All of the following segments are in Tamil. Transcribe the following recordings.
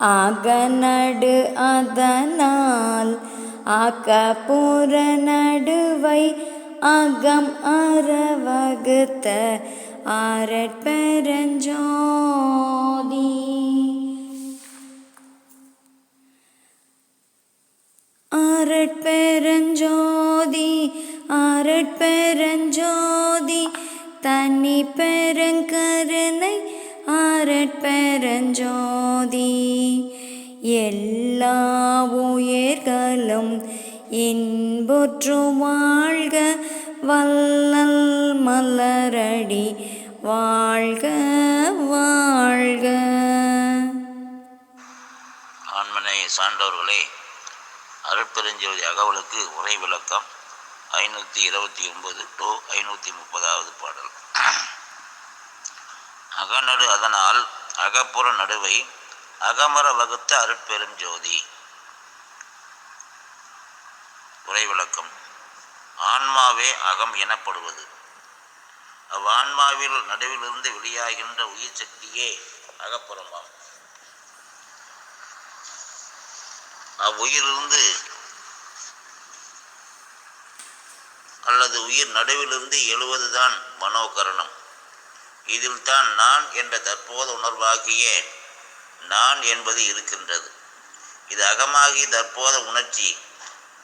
அகநடு அதனால் ஆக்கப்புற நடுவை அகம் அறவகுத்த ஆரட்பெரஞ்சோதி ஆரட்பெரஞ்சோதி ஆரட்பெரஞ்சோதி ஆரற்பெருஞ்சோதி தனி பெருங்கருணை ஆரற்பெருஞ்சோதி எல்லா உயர்களும் இன்புற்று வாழ்க வல்லல் மலரடி வாழ்க வாழ்க. ஆண்மனை சான்றோர்களே அருட்பெருஞ்சோதி அகவலுக்கு உரை விளக்கம் ஐநூற்றி இருபத்தி ஒன்பது டு ஐநூற்றி முப்பதாவது பாடல். அகநடு அதனால் அகப்புற நடுவை அகமர வகுத்த அருட்பெரும் ஜோதி. உரை விளக்கம். ஆன்மாவே அகம் எனப்படுவது. அவ்வான்மாவில் நடுவிலிருந்து வெளியாகின்ற உயிர் சக்தியே அகப்புறமாகும் அவ்வுயிரிலிருந்து அல்லது உயிர் நடுவிலிருந்து எழுவதுதான் மனோகரணம். இதில் தான் நான் என்ற தற்போத உணர்வாகிய நான் என்பது இருக்கின்றது. இது அகமாகி தற்போத உணர்ச்சி.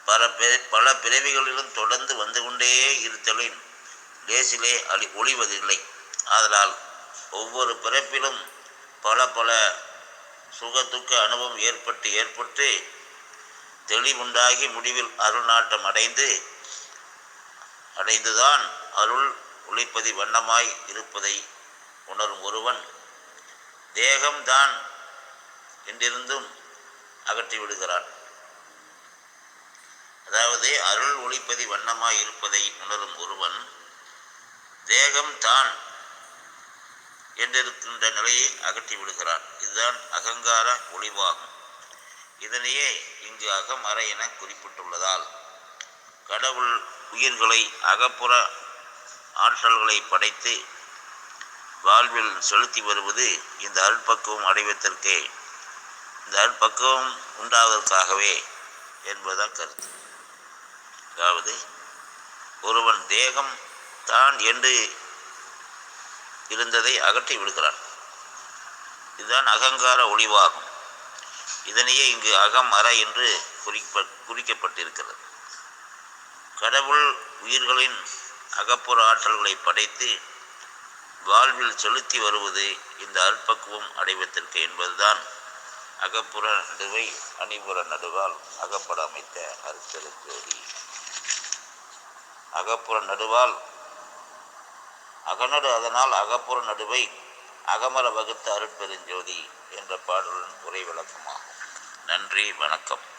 பல பிற பல பிறவிகளிலும் தொடர்ந்து வந்து கொண்டே இருத்தலின் லேசிலே அழி ஒளிவதில்லை. ஆதலால் ஒவ்வொரு பிறப்பிலும் பல பல சுக துக்க அனுபவம் ஏற்பட்டு ஏற்பட்டு தெளிவுண்டாகி முடிவில் அருள் நாட்டம் அடைந்து அடைந்துதான் அருள் குளிப்பதி வண்ணமாய் இருப்பதை உணரும் ஒருவன் தேகம்தான் என்றிருந்தும் அகற்றி விடுகிறான். அதாவது அருள் ஒளிப்பதி வண்ணமாய் இருப்பதை உணரும் ஒருவன் தேகம் தான் என்றிருக்கின்ற நிலையை அகற்றி விடுகிறான். இதுதான் அகங்கார ஒளிவாகும். இதனையே இங்கு அகமறை என குறிப்பிட்டுள்ளதால் கடவுள் உயிர்களை அகப்புற ஆற்றல்களை படைத்து வாழ்வில் செலுத்தி வருவது இந்த அருட்பக்குவம் அடைவதற்கே இந்த அருட்பக்குவம் உண்டாவதற்காகவே என்பதுதான் கருத்து. அதாவது ஒருவன் தேகம் தான் என்று இருந்ததை அகற்றி விடுகிறான். இதுதான் அகங்கார ஒளிவாகும். இதனையே இங்கு அகம் அற என்று குறிப்ப குறிக்கப்பட்டிருக்கிறது. கடவுள் உயிர்களின் அகப்புற ஆற்றல்களை படைத்து வாழ்வில் செலுத்தி வருவது இந்த அற்பக்குவம் அடைவதற்கு என்பதுதான் அகப்புற நடுவை அணிபுற நடுவால் அகப்பட அமைத்த அருத்தெருஞ்சோதி அகப்புற நடுவால் அகநடு அதனால் அகப்புற நடுவை அகமர வகுத்த அருட்பெருஞ்சோதி என்ற பாடலின் உரை விளக்கமாகும். நன்றி வணக்கம்.